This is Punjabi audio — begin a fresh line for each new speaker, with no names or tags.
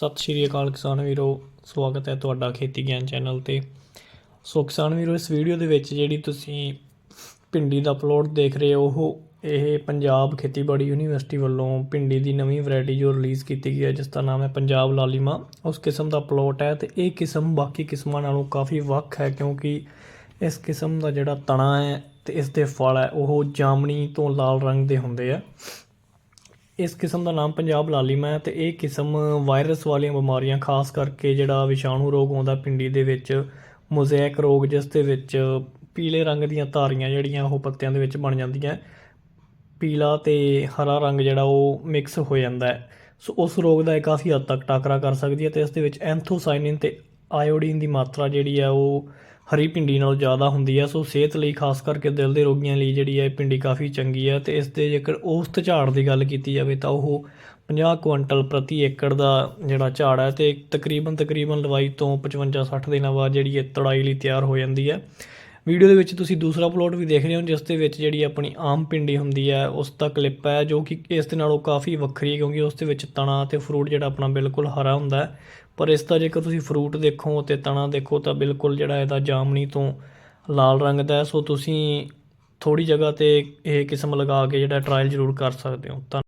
ਸਤਿ ਸ਼੍ਰੀ ਅਕਾਲ ਕਿਸਾਨ ਵੀਰੋ, ਸਵਾਗਤ ਹੈ ਤੁਹਾਡਾ ਖੇਤੀ ਗਿਆਨ ਚੈਨਲ ਤੇ। ਸੋ ਕਿਸਾਨ ਵੀਰੋ, ਇਸ ਵੀਡੀਓ ਦੇ ਵਿੱਚ ਜਿਹੜੀ ਤੁਸੀਂ ਭਿੰਡੀ ਦਾ ਪਲੋਟ ਦੇਖ ਰਹੇ ਹੋ, ਉਹ ਇਹ ਪੰਜਾਬ ਖੇਤੀਬਾੜੀ ਯੂਨੀਵਰਸਿਟੀ ਵੱਲੋਂ ਭਿੰਡੀ ਦੀ ਨਵੀਂ ਵੈਰਾਈਟੀ ਜੋ ਰਿਲੀਜ਼ ਕੀਤੀ ਗਈ ਹੈ, ਜਿਸ ਦਾ ਨਾਮ ਹੈ ਪੰਜਾਬ ਲਾਲੀਮਾ। ਉਸ ਕਿਸਮ ਦਾ ਪਲੋਟ ਹੈ ਤੇ ਇਹ ਕਿਸਮ ਬਾਕੀ ਕਿਸਮਾਂ ਨਾਲੋਂ ਕਾਫੀ ਵੱਖ ਹੈ, ਕਿਉਂਕਿ ਇਸ ਕਿਸਮ ਦਾ ਜਿਹੜਾ ਤਣਾ ਹੈ ਤੇ ਇਸ ਦੇ ਫਲ ਹੈ, ਉਹ ਜਾਮਣੀ ਤੋਂ ਲਾਲ ਰੰਗ ਦੇ ਹੁੰਦੇ ਆ। ਇਸ ਕਿਸਮ ਦਾ ਨਾਮ ਪੰਜਾਬ ਲਾਲੀਮਾ ਹੈ ਤੇ ਇਹ ਕਿਸਮ ਵਾਇਰਸ ਵਾਲੀਆਂ ਬਿਮਾਰੀਆਂ, ਖਾਸ ਕਰਕੇ ਜਿਹੜਾ ਵਿਸ਼ਾਣੂ ਰੋਗ ਆਉਂਦਾ ਪਿੰਡੀ ਦੇ ਵਿੱਚ ਮੋਜ਼ੈਕ ਰੋਗ ਜਿਸ ਦੇ ਵਿੱਚ ਪੀਲੇ ਰੰਗ ਦੀਆਂ ਧਾਰੀਆਂ ਜਿਹੜੀਆਂ ਉਹ ਪੱਤਿਆਂ ਦੇ ਵਿੱਚ ਬਣ ਜਾਂਦੀਆਂ, ਪੀਲਾ ਤੇ ਹਰਾ ਰੰਗ ਜਿਹੜਾ ਉਹ ਮਿਕਸ ਹੋ ਜਾਂਦਾ ਹੈ। ਸੋ ਉਸ ਰੋਗ ਦਾ ਇਹ ਕਾਫੀ ਹੱਦ ਤੱਕ ਟਾਕਰਾ ਕਰ ਸਕਦੀ ਹੈ ਤੇ ਇਸ ਦੇ ਵਿੱਚ ਐਂਥੋਸਾਇਨਿਨ ਤੇ ਆਇਓਡੀਨ ਦੀ ਮਾਤਰਾ ਜਿਹੜੀ ਹੈ ਉਹ ਹਰੀ ਭਿੰਡੀ ਨਾਲੋਂ ਜ਼ਿਆਦਾ ਹੁੰਦੀ ਹੈ ਸੋ ਸਿਹਤ ਲਈ ਖਾਸ ਕਰਕੇ ਦਿਲ ਦੇ ਰੋਗੀਆਂ ਲਈ ਜਿਹੜੀ ਹੈ ਇਹ ਭਿੰਡੀ ਕਾਫੀ ਚੰਗੀ ਹੈ ਤੇ ਇਸ ਦੇ ਜੇਕਰ ਔਸਤ ਝਾੜ ਦੀ ਗੱਲ ਕੀਤੀ ਜਾਵੇ ਤਾਂ ਉਹ 50 ਕੁਇੰਟਲ ਪ੍ਰਤੀ ਏਕੜ ਦਾ ਜਿਹੜਾ ਝਾੜ ਹੈ ਤੇ ਤਕਰੀਬਨ ਤਕਰੀਬਨ ਲਵਾਈ ਤੋਂ 55 60 ਦਿਨਾਂ ਬਾਅਦ ਜਿਹੜੀ ਇਹ ਤੜਾਈ ਲਈ ਤਿਆਰ ਹੋ ਜਾਂਦੀ ਹੈ ਵੀਡੀਓ ਦੇ ਵਿੱਚ ਤੁਸੀਂ ਦੂਸਰਾ ਪਲੋਟ ਵੀ ਦੇਖ ਰਹੇ ਹੋ, ਜਿਸ ਦੇ ਵਿੱਚ ਜਿਹੜੀ ਆਪਣੀ ਆਮ ਪਿੰਡੀ ਹੁੰਦੀ ਹੈ, ਉਸ ਦਾ ਕਲਿੱਪ ਹੈ, ਜੋ ਕਿ ਇਸ ਦੇ ਨਾਲੋਂ ਕਾਫੀ ਵੱਖਰੀ ਹੈ, ਕਿਉਂਕਿ ਉਸ ਦੇ ਵਿੱਚ ਤਣਾ ਤੇ ਫਰੂਟ ਜਿਹੜਾ ਆਪਣਾ ਬਿਲਕੁਲ ਹਰਾ ਹੁੰਦਾ ਹੈ। ਪਰ ਇਸ ਦਾ ਜੇਕਰ ਤੁਸੀਂ ਫਰੂਟ ਦੇਖੋ ਤੇ ਤਣਾ ਦੇਖੋ, ਤਾਂ ਬਿਲਕੁਲ ਜਿਹੜਾ ਇਹਦਾ ਜਾਮਣੀ ਤੋਂ ਲਾਲ ਰੰਗ ਦਾ ਹੈ। ਸੋ ਤੁਸੀਂ ਥੋੜੀ ਜਗ੍ਹਾ ਤੇ ਇਹ ਕਿਸਮ ਲਗਾ ਕੇ ਜਿਹੜਾ ਟਰਾਇਲ ਜ਼ਰੂਰ ਕਰ ਸਕਦੇ ਹੋ। ਧੰਨ-